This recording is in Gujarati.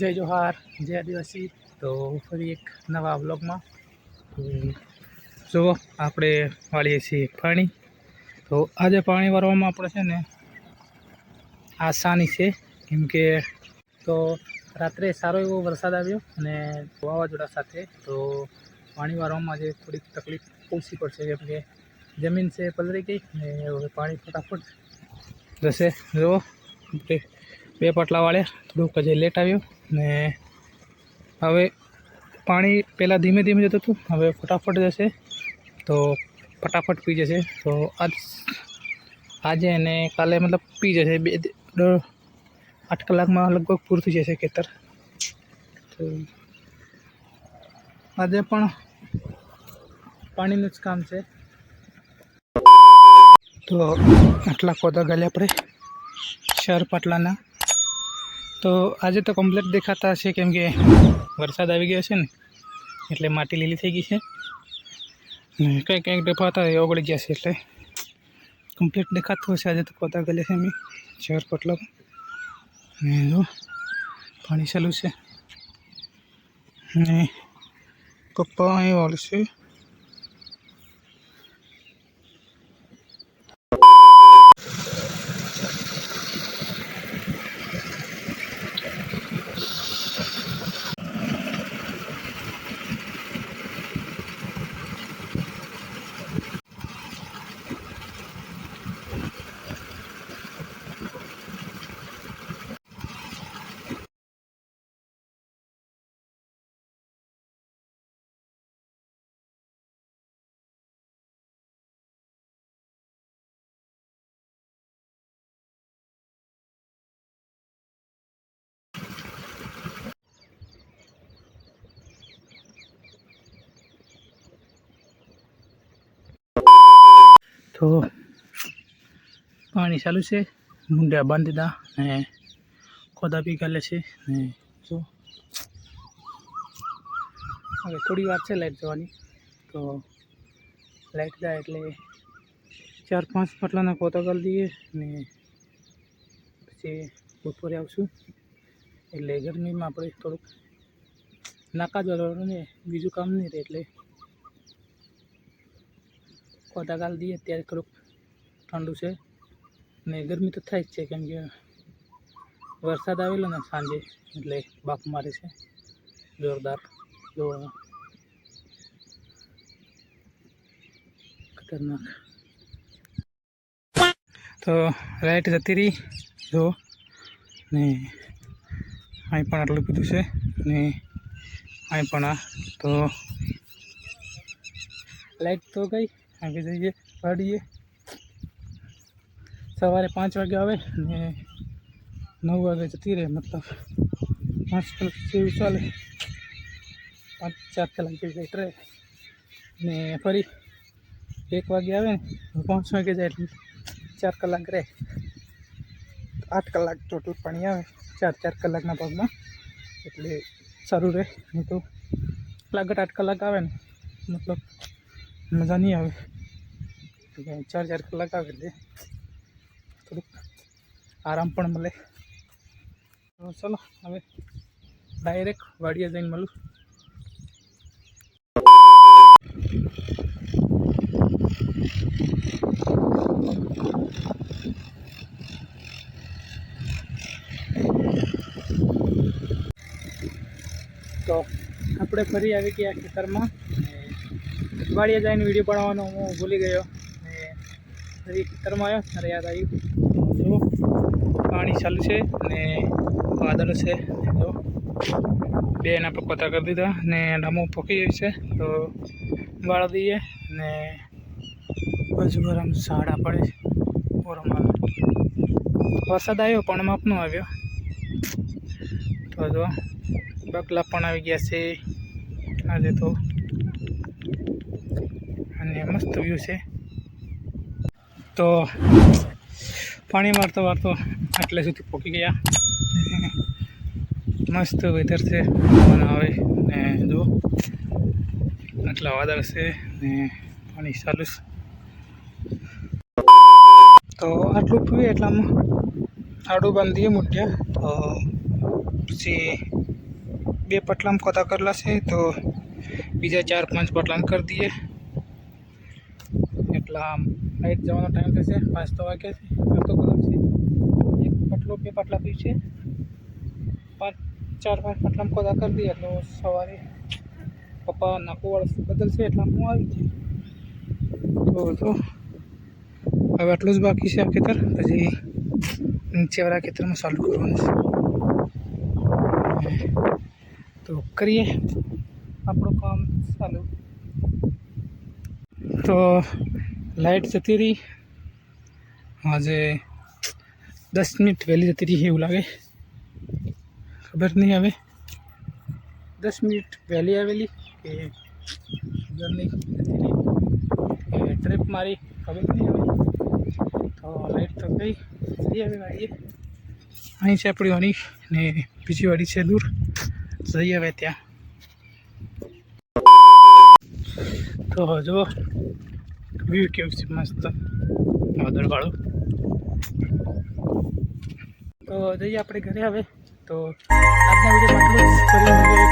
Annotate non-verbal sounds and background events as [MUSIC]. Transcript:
જય જોહાર, જય આદિવાસી. તો ફરી એક નવા બ્લોગમાં જુઓ, આપણે વાળીએ છીએ પાણી. તો આજે પાણી વાળવામાં આપણે છે ને આસાની છે. કેમ કે તો રાત્રે સારો એવો વરસાદ આવ્યો અને વાવાઝોડા સાથે તો પાણી વાળવામાં આજે થોડીક તકલીફ ઓછી પડશે. કેમ કે જમીન છે, પલળી ગઈ ને હવે પાણી ફટાફટ જશે. જુઓ બે પાટલા વાળ્યા. થોડુંક હજી લેટ આવ્યો. ને હવે પાણી પહેલાં ધીમે ધીમે જતું હતું, હવે ફટાફટ જશે. તો ફટાફટ પી જશે. તો આજ, આજે અને કાલે મતલબ પી જશે. બે દોઢ આઠ કલાકમાં લગભગ પૂરું થઈ જશે ખેતર. તો આજે પણ પાણીનું જ કામ છે. તો આટલા કોદા ગાલ્યા આપણે. ચાર પાટલાના. તો આજે તો કમ્પ્લેટ દેખાતા હશે કેમ કે વરસાદ આવી ગયો છે ને, એટલે માટી લીલી થઈ ગઈ છે. કંઈક કંઈક ડફાતા એ ઓગળી ગયા છે એટલે કમ્પ્લીટ દેખાતું હશે આજે તો પોતા ગલે છે મેં ચેર પટલો. જો, પાણી ચાલુ છે. ને પપ્પા અહીં વાળ તો પાણી ચાલુ છે, મુંડા બાંધી દા ને ખોદા બી ગાલે છે ને જો. હવે થોડી વાર છે લાઈટ જવાની, તો લાઈટ જાય એટલે ચાર પાંચ પટલાના ખોદા કરી દઈએ ને પછી બપોરે આવશું. એટલે ગરમીમાં આપણે થોડુંક નાકા જવાનું ને બીજું કામ નહીં રહે એટલે ખોદા ગાલી દઈએ ત્યારે થોડુંક ઠંડુ છે. ને ગરમી તો થાય જ છે, કેમ કે વરસાદ આવેલો ને સાંજે, એટલે બાફ મારે છે. જોરદાર જો ખતરનાક. તો લાઈટ જતી રહી, જો. ને અહીં પણ આટલું કીધું છે, ને અહીં પણ આ, તો લાઈટ તો ગઈ. આગળ જઈએ વાડીએ સવારે પાંચ વાગે આવે ને નવ વાગે જતી રહે મતલબ પાંચ કલાક જેવું ચાલે પાંચ ચાર કલાક જેવી લાઈટ રહે ને ફરી એક વાગે આવે ને પાંચ વાગે જાય એટલે ચાર કલાક રહે આઠ કલાક ટોટલ પાણી આવે ચાર ચાર કલાકના ભાગમાં એટલે સારું રહે, નહીં તો લાગત આઠ કલાક આવે ને, મતલબ મજા નહીં આવે. એટલે ચાર ચાર કલાક આવે એટલે થોડુંક આરામ પણ મળે. ચલો, હવે ડાયરેક્ટ વાડિયા જઈને મળું. તો આપણે ફરી આવી ગયા ખેતરમાં. ને વાડીએ જઈને વીડિયો બનાવવાનો હું ભૂલી ગયો. ફરી ખેતરમાં આવ્યો ત્યારે યાદ આવ્યું. જો પાણી ચાલુ છે ને વાદળ છે. જો, બે એના પર કરી દીધા ને ડામો પોકી ગયું છે. તો બાળ દઈએ ને બાજુ ગરમ સાડા પડે છે ઓરમાં વરસાદ આવ્યો, પણ માપનો આવ્યો. તો જો, બગલા પણ આવી ગયા છે. આજે તો અને મસ્ત વ્યૂ છે. તો પાણી મારતો મારતો આટલે સુધી પહોંચી ગયા. [LAUGHS] મસ્ત વેધર છે. આવે ને જો આટલા વાદળ છે ને પાણી ચાલુ તો આટલું પીએ એટલામાં આડું બાંધીએ મૂઠ્યા તો પછી બે પટલામ કોતા કરેલા છે તો બીજા ચાર પાંચ પટલામ કરી દઈએ. એટલા લાઈટ જવાનો ટાઈમ થશે પાંચ તો વાગ્યા છે અડધો કલાક છે. એક પટલો બે પટલા પી છે. પાંચ, ચાર, પાંચ પાટલામાં કોદા કરી દઈએ. એટલે સવારે પપ્પા નાખું વાળું બદલશે એટલે હું આવી જાય તો હવે આટલું જ બાકી છે આ ખેતર. પછી નીચેવાળા ખેતરમાં સોલ્વ કરવાનું છે. તો કરીએ આપણું કામ ચાલુ. તો લાઈટ જતી રહી. આજે દસ મિનિટ વહેલી જતી રહી એવું લાગે. ખબર નહીં હવે. દસ મિનિટ વહેલી આવેલી કે ખબર નહીં. ટ્રીપ મારી, ખબર નહીં હવે. તો લાઈટ તો ગઈ. જઈએ હવે ભાઈ અહીં છે આપણી વાડી ને બીજી વાડી છે દૂર. જઈએ હવે ત્યાં. તો જો વ્યૂ કેવું છે મસ્ત વાદળવાળું તો જઈએ આપણે ઘરે હવે. તો આજના વીડિયો